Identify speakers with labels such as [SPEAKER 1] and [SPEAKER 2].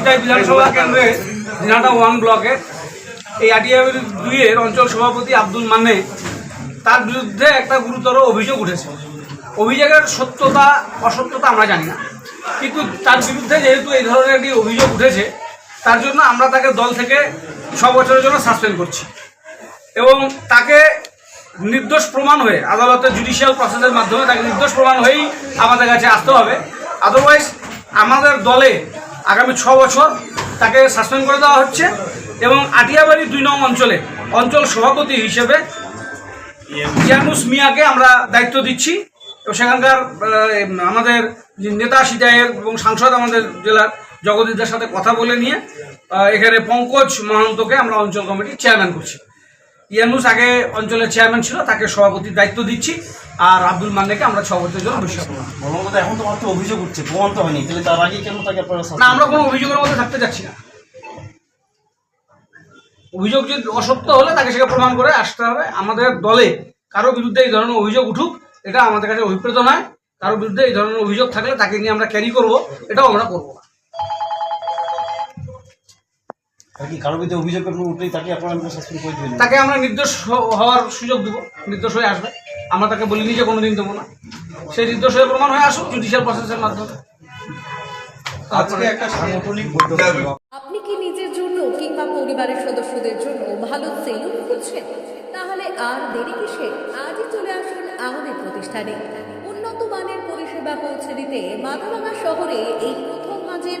[SPEAKER 1] সিতাই বিধানসভা কেন্দ্রে দিনাটা ওয়ান ব্লকে, এই আটিয়াবাড়ি দুইয়ের অঞ্চল সভাপতি আব্দুল মানে তার বিরুদ্ধে একটা গুরুতর অভিযোগ উঠেছে। অভিযোগের সত্যতা, অসত্যতা আমরা জানি না। কিন্তু তার বিরুদ্ধে যেহেতু এই ধরনের একটি অভিযোগ উঠেছে, তার জন্য আমরা তাকে দল থেকে ছ বছরের জন্য সাসপেন্ড করছি। এবং তাকে নির্দোষ প্রমাণ হয়ে আদালতের জুডিশিয়াল প্রসেসের মাধ্যমে তাকে নির্দোষ প্রমাণ হয়েই আমাদের কাছে আসতে হবে। আদারওয়াইজ আমাদের দলে আগামী ছ বছর তাকে সাসপেন্ড করে দেওয়া হচ্ছে এবং আটিয়াবাড়ি দুই নং অঞ্চলে অঞ্চল সভাপতি হিসেবে ইয়ানুস মিয়াকে আমরা দায়িত্ব দিচ্ছি। এবং সেখানকার আমাদের নেতা সিটাইয়ের এবং সাংসদ আমাদের জেলার জগদীশদের সাথে কথা বলে নিয়ে এখানে পঙ্কজ মহান্তকে আমরা অঞ্চল কমিটির চেয়ারম্যান করছি। ইয়ানুস আগে অঞ্চলের চেয়ারম্যান ছিল তাকে সভাপতির দায়িত্ব দিচ্ছি। আর আব্দুল মান্নাকে আমরা বছরের জন্য
[SPEAKER 2] কথা এখন তো মাত্র অভিযোগ উঠছে প্রমাণ তো হয়নি তাহলে তার আগে কেন তাকে
[SPEAKER 1] না আমরা কোনো অভিযোগের মধ্যে থাকতে যাচ্ছি না। অভিযোগ যদি অসত্য হলে তাকে সেটা প্রমাণ করে আসতে হবে। আমাদের দলে কারও বিরুদ্ধে এই ধরনের অভিযোগ উঠুক এটা আমাদের কাছে অভিপ্রেত নয়। কারও বিরুদ্ধে এই ধরনের অভিযোগ থাকলে তাকে নিয়ে আমরা ক্যারি করব এটাও আমরা করব না
[SPEAKER 2] আর কি কারও বিরুদ্ধে অভিযোগ আপনি উঠলেই তাকে আপনারা সাসপেন্ড করে দেবেন।
[SPEAKER 1] তাকে আমরা নির্দোষ হওয়ার সুযোগ দেবো নির্দোষ হয়ে আসবে। আমরা তাকে বলিনি যে কোনোদিন দেবো না। সেই নির্দোষ হয়ে প্রমাণ হয়ে আসুক জুডিশিয়াল প্রসেসের মাধ্যমে।
[SPEAKER 3] আজকে একটা সাংগঠনিক বৈঠক।
[SPEAKER 4] আপনি কি নিজের জন্য কিংবা পরিবারের সদস্যদের জন্য ভালো সেলুন খুঁজছেন? তাহলে আর দেরি কিসে? আজই চলে আসুন আমাদের প্রতিষ্ঠানে। উন্নত মানের পরিষেবা পৌঁছে দিতে মাথাভাঙা শহরে এই প্রথম মাঝের